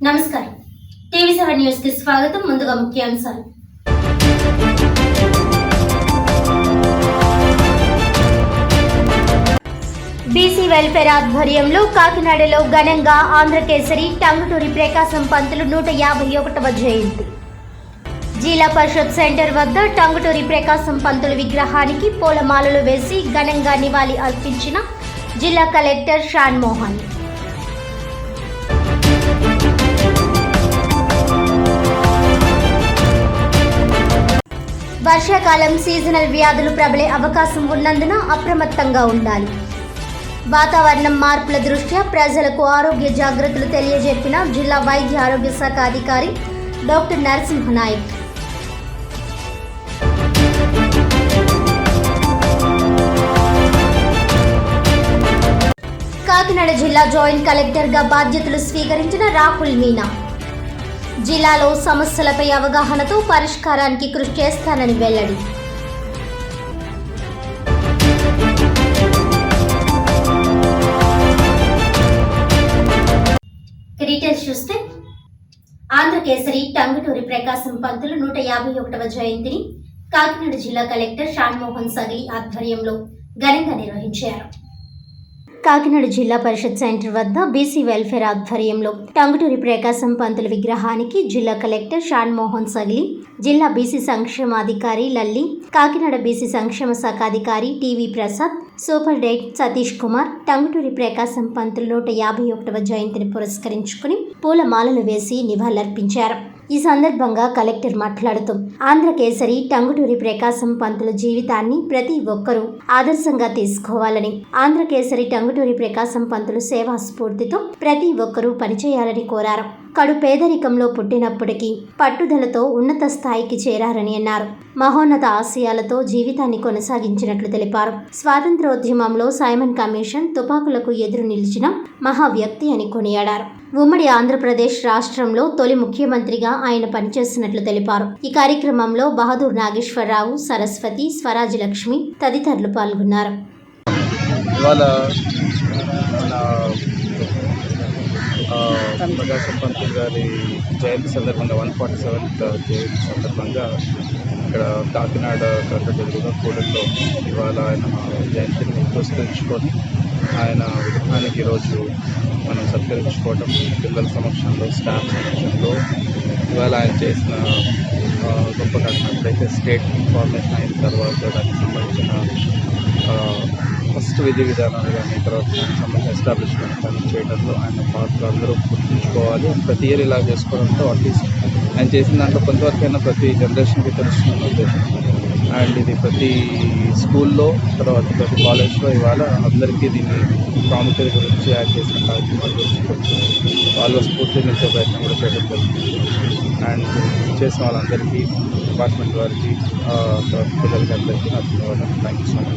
నమస్కారం. TV seven న్యూస్కి స్వాగతం. ముందుగా ముఖ్యాంశాలు. బీసీ వెల్ఫేర్ ఆధ్వర్యంలో కాకినాడలో ఘనంగా ఆంధ్రకేసరి టంగుటూరి ప్రకాశం పంతులు నూట యాభై ఒకటవ జయంతి. జిల్లా పరిషత్ సెంటర్ వద్ద టంగుటూరి ప్రకాశం పంతులు విగ్రహానికి పూలమాలలు వేసి ఘనంగా నివాళి అర్పించిన జిల్లా కలెక్టర్ షాన్ మోహన్ వర్షాకాలం సీజనల్ వ్యాధులు ప్రబలే అవకాశం ఉన్నందున అప్రమత్తంగా ఉండాలి. వాతావరణం మార్పుల దృష్ట్యా ప్రజలకు ఆరోగ్య జాగ్రత్తలు తెలియజెప్పిన జిల్లా వైద్య ఆరోగ్య శాఖ అధికారి డాక్టర్ నరసింహనాయక్. కాకినాడ జిల్లా జాయింట్ కలెక్టర్గా బాధ్యతలు స్వీకరించిన రాహుల్ మీనా. జిల్లాలో సమస్యలపై అవగాహనతో పరిష్కారానికి కృషి చేస్తానని వెల్లడి. డీటెయిల్స్ చూస్తే ఆంధ్రకేసరి టంగుటూరి ప్రకాశం పంతులు నూట యాభై ఒకటవ జయంతిని కాకినాడ జిల్లా కలెక్టర్ షాన్మోహన్ సగిలి ఆధ్వర్యంలో ఘనంగా నిర్వహించారు. కాకినాడ జిల్లా పరిషత్ సెంటర్ వద్ద బీసీ వెల్ఫేర్ ఆధ్వర్యంలో టంగుటూరి ప్రకాశం పంతుల విగ్రహానికి జిల్లా కలెక్టర్ షాన్ మోహన్ సగిలి జిల్లా బీసీ సంక్షేమాధికారి లల్లి కాకినాడ బీసీ సంక్షేమ శాఖ అధికారి TV Prasad super diet Satish Kumar Tanguturi Prakasam Pantulu నూట యాభై ఒకటవ జయంతిని పురస్కరించుకుని పూలమాలలు వేసి నివాళులర్పించారు. ఈ సందర్భంగా కలెక్టర్ మాట్లాడుతూ ఆంధ్రకేసరి టంగుటూరి ప్రకాశం పంతుల జీవితాన్ని ప్రతి ఒక్కరూ ఆదర్శంగా తీసుకోవాలని ఆంధ్రకేసరి టంగుటూరి ప్రకాశం పంతులు సేవా స్ఫూర్తితో ప్రతి ఒక్కరూ పనిచేయాలని కోరారు. కడు పేదరికంలో పుట్టినప్పటికీ పట్టుదలతో ఉన్నత స్థాయికి చేరారని అన్నారు. మహోన్నత ఆశయాలతో జీవితాన్ని కొనసాగించినట్లు తెలిపారు. స్వాతంత్రోద్యమంలో సైమన్ కమిషన్ తుపాకులకు ఎదురు నిలిచిన మహా వ్యక్తి అని కొనియాడారు. ఉమ్మడి ఆంధ్రప్రదేశ్ రాష్ట్రంలో తొలి ముఖ్యమంత్రిగా ఆయన పనిచేస్తున్నట్లు తెలిపారు. ఈ కార్యక్రమంలో బహదూర్ నాగేశ్వరరావు సరస్వతి స్వరాజ్ లక్ష్మి తదితరులు పాల్గొన్నారు. ఇవాళ మన ఆ, ప్రకాశం పంతులు గారి జయంతి సందర్భంగా వన్ ఫార్టీ సెవెంత్ జయంతి సందర్భంగా ఇక్కడ కాకినాడ కర్కట కూడల్లో ఇవాళ ఆయన జయంతిని పురస్కరించుకొని ఆయన విగ్రహానికి ఈరోజు మనం సత్కరించుకోవటం పిల్లల సమక్షంలో స్టాఫ్ సమక్షంలో ఇవాళ ఆయన చేసిన గొప్ప కట్టినట్లయితే స్టేట్ ఫార్మేషన్ అయిన తర్వాత దానికి సంబంధించిన ఫస్ట్ విధి విధానాలు కానీ తర్వాత సంబంధించిన ఎస్టాబ్లిష్మెంట్ కానీ చేయడంలో ఆయన పాత్ర అందరూ గుర్తుంచుకోవాలి. ప్రతి ఇయర్ ఇలా చేసుకోవడంతో అట్లీస్ట్ ఆయన చేసిన దాంట్లో కొంతవరకైనా ప్రతి జనరేషన్కి తెలుస్తున్న ఉద్దేశం. అండ్ ఇది ప్రతి స్కూల్లో తర్వాత ప్రతి కాలేజ్లో ఇవాళ అందరికీ దీని ప్రాముఖ్యత గురించి యాడ్ చేసిన కార్యక్రమాల గురించి వాళ్ళు వాళ్ళ స్ఫూర్తి నించే ప్రయత్నం కూడా చేయడం జరుగుతుంది. అండ్ చేసిన వాళ్ళందరికీ డిపార్ట్మెంట్ వారికి తర్వాత పిల్లలకి అందరికీ నా ధన్యవాదాలు. Thank you so much